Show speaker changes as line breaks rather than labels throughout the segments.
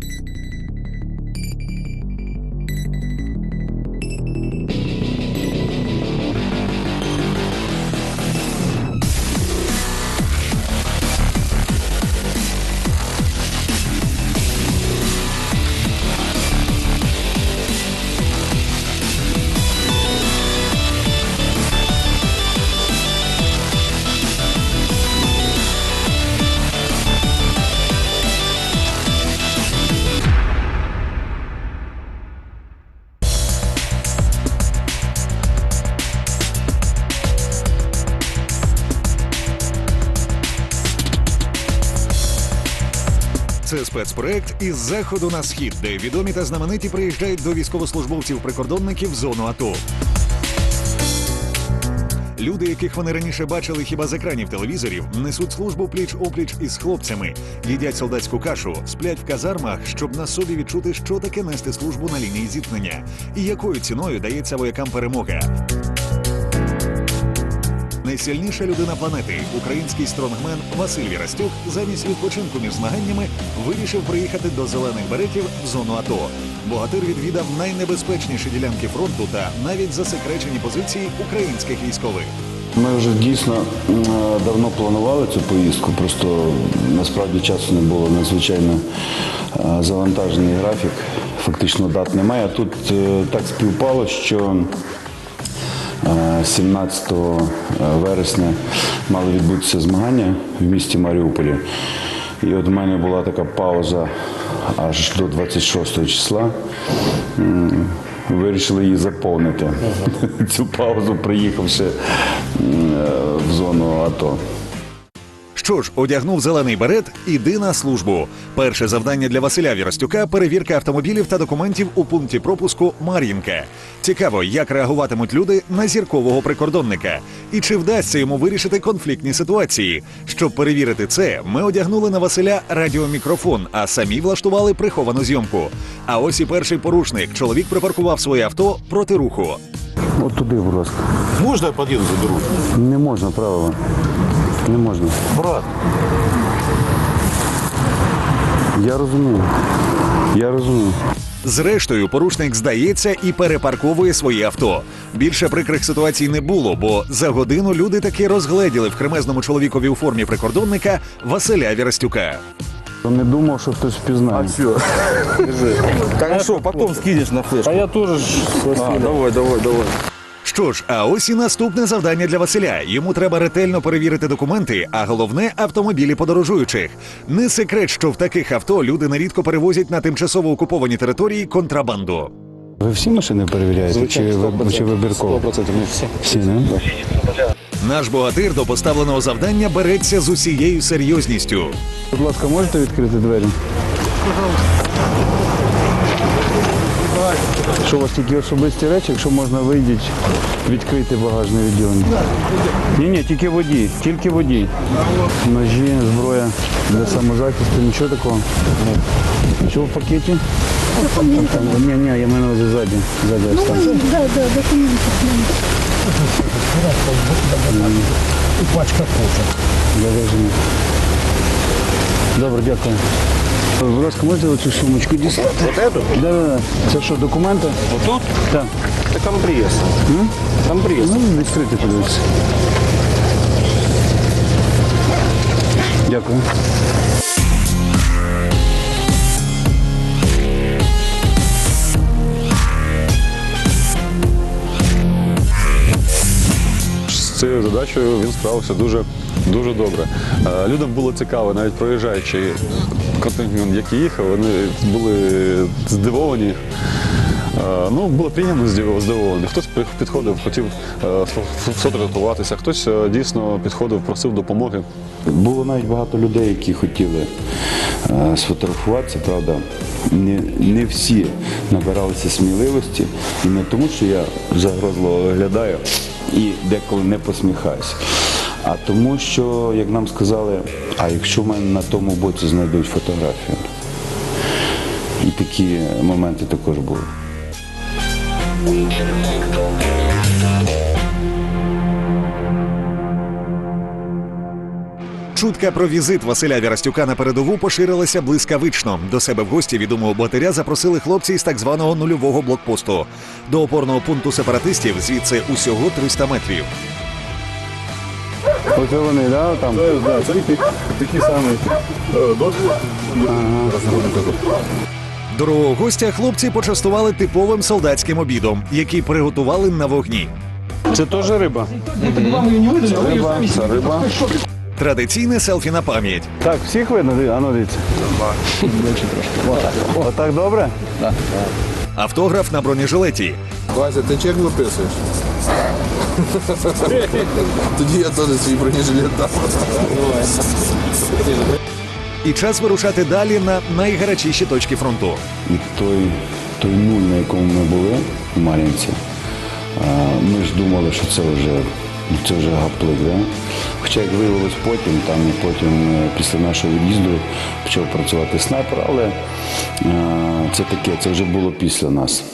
Це спецпроект із заходу на схід, де відомі та знамениті приїжджають до військовослужбовців-прикордонників в зону АТО. Люди, яких вони раніше бачили хіба з екранів телевізорів, несуть службу пліч опліч із хлопцями, їдять солдатську кашу, сплять в казармах, щоб на собі відчути, що таке нести службу на лінії зіткнення, і якою ціною дається воякам перемога. Найсильніша людина планети, український стронгмен Василь Вірастюк, замість відпочинку між змаганнями вирішив приїхати до зелених беретів в зону АТО. Богатир відвідав найнебезпечніші ділянки фронту та навіть засекречені позиції українських військових.
Ми вже дійсно давно планували цю поїздку, просто насправді часу не було надзвичайно е, завантажений графік. Фактично дат немає. А тут е, так співпало, що 17 вересня мали відбутися змагання в місті Маріуполі. І от в мене була така пауза аж до 26 числа. Вирішили її заповнити. Цю паузу приїхавши е, в зону АТО.
Що ж, одягнув зелений берет, іди на службу. Перше завдання для Василя Вірастюка перевірка автомобілів та документів у пункті пропуску Мар'їнка. Цікаво, як реагуватимуть люди на зіркового прикордонника, і чи вдасться йому вирішити конфліктні ситуації. Щоб перевірити це, ми одягнули на Василя радіомікрофон, а самі влаштували приховану зйомку. А ось і перший порушник. Чоловік припаркував своє авто проти руху.
От туди, будь ласка.
Можно я подъеду заберу?
Не можна, правила. Не можна.
Брат,
Я розумію. Я розумію.
Зрештою, порушник здається і перепарковує своє авто. Більше прикрих ситуацій не було, бо за годину люди таки розгледіли в кремезному чоловікові у формі прикордонника Василя Вірастюка.
Не думав, що хтось впізнає.
все. Хорошо, потом скинешь на флешку.
А я тоже ж
давай, давай, давай.
Що ж, а ось і наступне завдання для Василя. Йому треба ретельно перевірити документи, а головне автомобілі подорожуючих. Не секрет, що в таких авто люди нерідко перевозять на тимчасово окуповані території контрабанду.
Ви всі машини перевіряєте? Чи, ви, чи вибірково?
100% не все.
Всі, не?
Наш богатир до поставленого завдання береться з усією серйозністю.
Будь ласка, можете відкрити двері? Що у вас тільки особисті речі, якщо можна вийдіть, відкрити багажне відділення. Ні, ні, тільки водій, тільки водій. Ножі, зброя для самозахисту, нічого такого. Що в пакеті? Там, ні, ні, я маю на увазі ззаді. Ззаді ось там.
Да, да, документы.
Завезено. Добре, дякую. Будь ласка, можете оцю сумочку дістати?
Вот эту?
Да, да, да. Це що, документи?
Вот тут?
Так.
Это компресс. Компресс.
Ну, відкрити подивитися. Дякую.
з цією задачею він справився дуже дуже добре. Е, Людям було цікаво, навіть проїжджаючи контингент, який їхав, вони були здивовані. Е, Ну, було приємно здив- здивовані. Хтось підходив, хотів е, фотографуватися, хтось дійсно підходив, просив допомоги.
Було навіть багато людей, які хотіли сфотографуватися, правда. Не, не всі набиралися сміливості. І не тому, що я загрозливо виглядаю і деколи не посміхаюся. А тому, що, як нам сказали, а якщо в мене на тому боці знайдуть фотографію. І такі моменти також були.
Чутка про візит Василя Вірастюка на передову поширилася блискавично. До себе в гості відомого богатиря запросили хлопці із так званого нульового блокпосту. До опорного пункту сепаратистів звідси усього 300 метрів.
Оце вони, да, там?
Да, такі, такі самі.
Дорогого гостя хлопці почастували типовим солдатським обідом, який приготували на вогні.
Це теж риба? Риба, це риба.
Традиційне селфі на пам'ять.
Так, всіх видно? Ди- А ну дивіться. Отак. Отак добре?
Автограф на бронежилеті.
Вася, ти чек виписуєш? Тоді я теж свій бронежилет дам.
І час вирушати далі на найгарячіші точки фронту.
І той, той нуль, на якому ми були в Мар'їнці, ми ж думали, що це вже, це вже гаплик. Да? Хоча, як виявилось потім, там і потім е, після нашого від'їзду почав працювати снайпер, але е, це таке, це вже було після нас.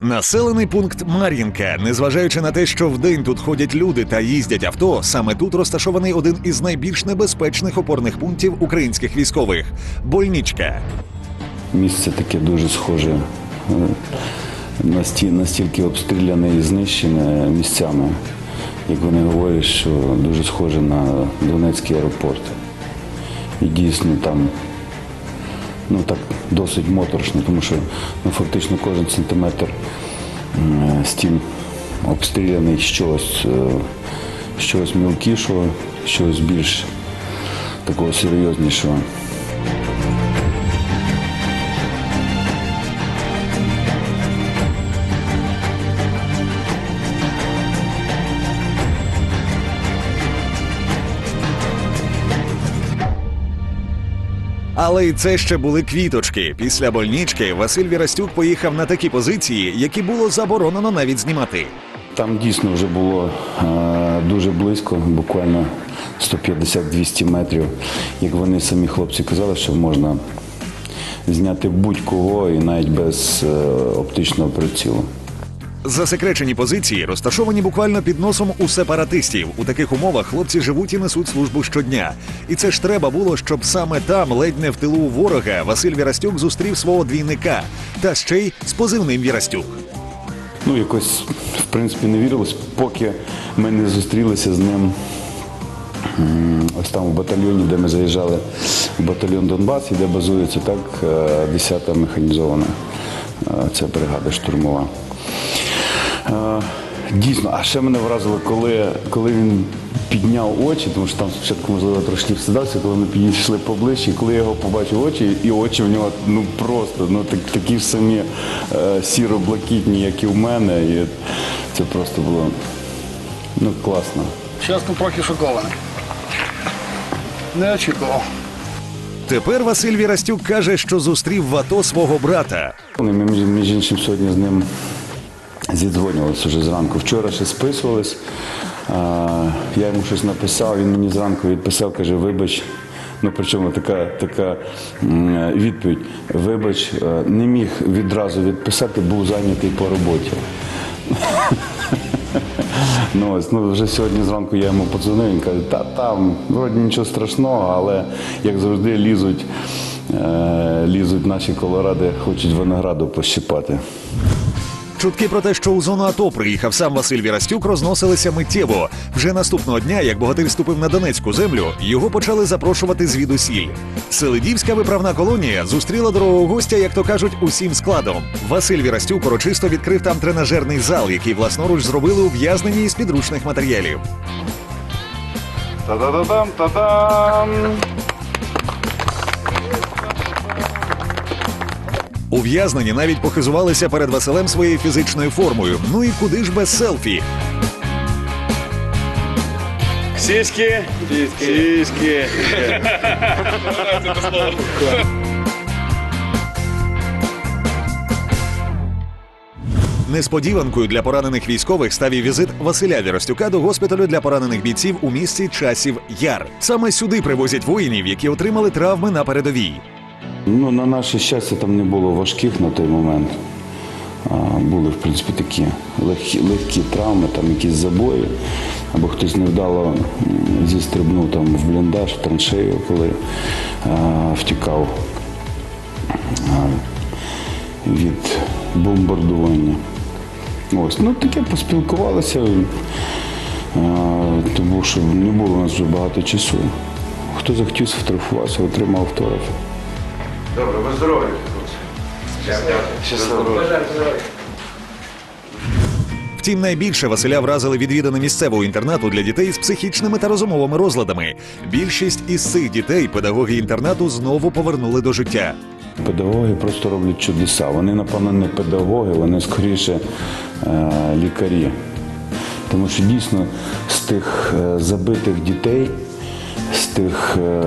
Населений пункт Мар'їнка, незважаючи на те, що вдень тут ходять люди та їздять авто, саме тут розташований один із найбільш небезпечних опорних пунктів українських військових больничка.
Місце таке дуже схоже е, насті- настільки обстріляне і знищене місцями, як вони говорять, що дуже схоже на Донецький аеропорт. І дійсно там ну, так досить моторошно, тому що ну, фактично кожен сантиметр стін обстріляний з чогось, е, з чогось мілкішого, з чогось більш такого серйознішого.
Але й це ще були квіточки. Після больнички Василь Вірастюк поїхав на такі позиції, які було заборонено навіть знімати.
Там дійсно вже було е, дуже близько, буквально 150-200 метрів. Як вони самі хлопці казали, що можна зняти будь-кого і навіть без е, оптичного прицілу.
Засекречені позиції розташовані буквально під носом у сепаратистів. У таких умовах хлопці живуть і несуть службу щодня. І це ж треба було, щоб саме там, ледь не в тилу ворога, Василь Вірастюк зустрів свого двійника, та ще й з позивним Вірастюк.
Ну, якось, в принципі, не вірилось, поки ми не зустрілися з ним ось там в батальйоні, де ми заїжджали в батальйон Донбас, і де базується так е, 10-та механізована е, ця бригада штурмова. Е, Дійсно, а ще мене вразило, коли, коли він підняв очі, тому що там спочатку, можливо, трошки встидався, коли ми підійшли поближче, коли я його побачив очі, і очі в нього ну просто ну, так, такі ж самі е, сіро-блакитні, як і в мене. І це просто було ну, класно.
Чесно, трохи шокований. Не очікував.
Тепер Василь Вірастюк каже, що зустрів в АТО свого брата.
Ми, між, між іншим, сьогодні з ним зідзвонювалися вже зранку. Вчора ще списувались. Я йому щось написав, він мені зранку відписав, каже, вибач. Ну, причому така, така відповідь. Вибач, е, не міг відразу відписати, був зайнятий по роботі. Ну, ось, ну, вже сьогодні зранку я йому подзвонив, він каже, та там, вроді нічого страшного, але як завжди лізуть, е, лізуть наші колоради, хочуть винограду пощипати.
Чутки про те, що у зону АТО приїхав сам Василь Вірастюк, розносилися миттєво. Вже наступного дня, як богатир ступив на Донецьку землю, його почали запрошувати звідусіль. Селидівська виправна колонія зустріла дорогого гостя, як то кажуть, усім складом. Василь Вірастюк урочисто відкрив там тренажерний зал, який власноруч зробили ув'язнені із підручних матеріалів.
Та-да-да-дам, та-дам!
Ув'язнені навіть похизувалися перед Василем своєю фізичною формою. Ну і куди ж без селфі?
Сіськи! Сіськи!
Несподіванкою для поранених військових став і візит Василя Віростюка до госпіталю для поранених бійців у місті Часів Яр. Саме сюди привозять воїнів, які отримали травми на передовій.
Ну, на наше щастя, там не було важких на той момент. були в принципі такі легкі, легкі травми, там якісь забої, або хтось невдало зістрибнув там в бліндаж, в траншею, коли а, втікав а, від бомбардування. Ось, ну таке поспілкувалися, тому що не було у нас вже багато часу. Хто захотів сфотографуватися, отримав автограф.
Втім, найбільше Василя вразили відвідини місцевого інтернату для дітей з психічними та розумовими розладами. Більшість із цих дітей педагоги інтернату знову повернули до життя.
Педагоги просто роблять чудеса. Вони, напевно, не педагоги, вони скоріше е, лікарі. Тому що дійсно з тих е, забитих дітей, з тих е,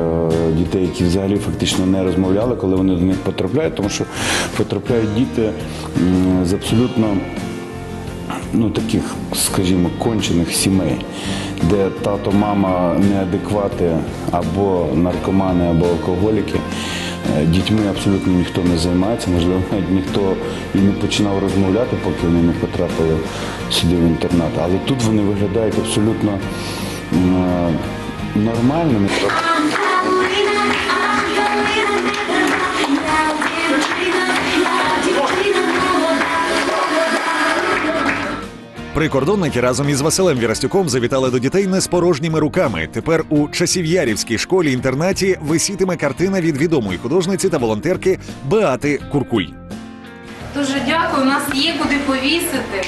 дітей, які взагалі фактично не розмовляли, коли вони до них потрапляють, тому що потрапляють діти з абсолютно ну, таких, скажімо, кончених сімей, де тато, мама неадеквати або наркомани, або алкоголіки. Е, Дітьми абсолютно ніхто не займається, можливо, навіть ніхто і не починав розмовляти, поки вони не потрапили сюди в інтернат. Але тут вони виглядають абсолютно м, нормальними.
Прикордонники разом із Василем Вірастюком завітали до дітей не з порожніми руками. Тепер у Часів'ярівській школі-інтернаті висітиме картина від відомої художниці та волонтерки Беати Куркуль.
Дуже дякую. У нас є куди повісити.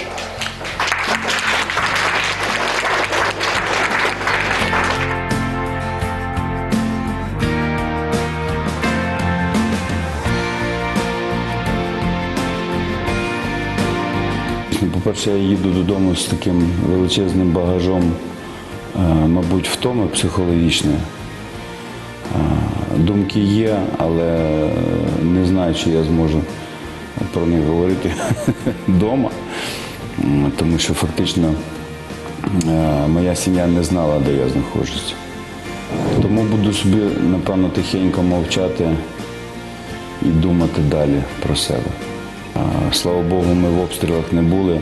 По-перше, я їду додому з таким величезним багажом, е, мабуть, втоми психологічної. Е, Думки є, але не знаю, чи я зможу про них говорити вдома, тому що фактично е, моя сім'я не знала, де я знаходжусь. Тому буду собі, напевно, тихенько мовчати і думати далі про себе. Слава Богу, ми в обстрілах не були,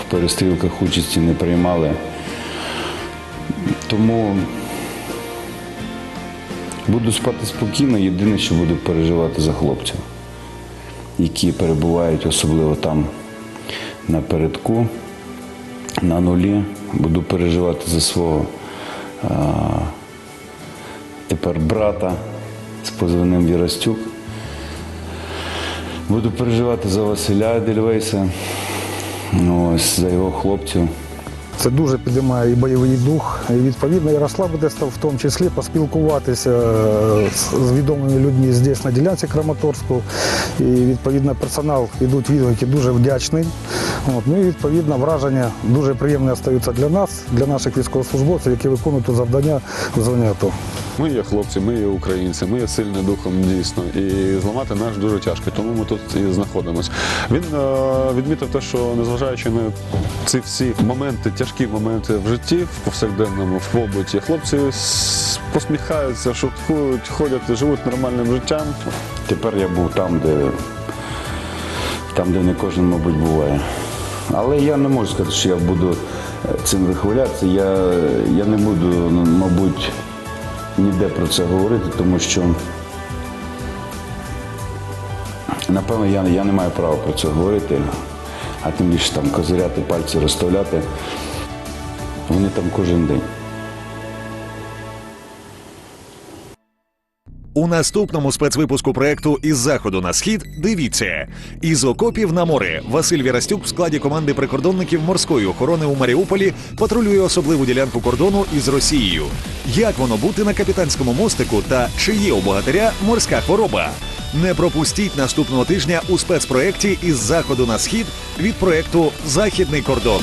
в перестрілках участі не приймали. Тому буду спати спокійно, єдине, що буду переживати за хлопців, які перебувають особливо там напередку, на нулі. Буду переживати за свого а, тепер брата з позивним Вірастюк. Буду переживати за Василя Дельвейса, ну, ось, за його хлопців.
Це дуже підіймає і бойовий дух. І відповідно і розслабити в тому числі поспілкуватися е, з відомими людьми здесь на ділянці Краматорську. І відповідно персонал ідуть відгуки дуже вдячний. От, ну і відповідно враження дуже приємне остаються для нас, для наших військовослужбовців, які виконують завдання в зоні АТО.
Ми є хлопці, ми є українці, ми є сильні духом дійсно. І зламати наш дуже тяжко, тому ми тут і знаходимося. Він е, відмітив те, що незважаючи на ці всі моменти, тяжкі моменти в житті, в повсякденному, в побуті, хлопці посміхаються, шуткують, ходять, живуть нормальним життям.
Тепер я був там, де, там, де не кожен, мабуть, буває. Але я не можу сказати, що я буду е, цим вихвалятися. Я, я не буду, ну, мабуть, ніде про це говорити, тому що, напевно, я, я не маю права про це говорити, а тим більше там козиряти, пальці розставляти. Вони там кожен день.
У наступному спецвипуску проекту із заходу на схід дивіться із окопів на море. Василь Вірастюк в складі команди прикордонників морської охорони у Маріуполі патрулює особливу ділянку кордону із Росією. Як воно бути на капітанському мостику та чи є у богатиря морська хвороба? Не пропустіть наступного тижня у спецпроекті із заходу на схід від проекту Західний кордон.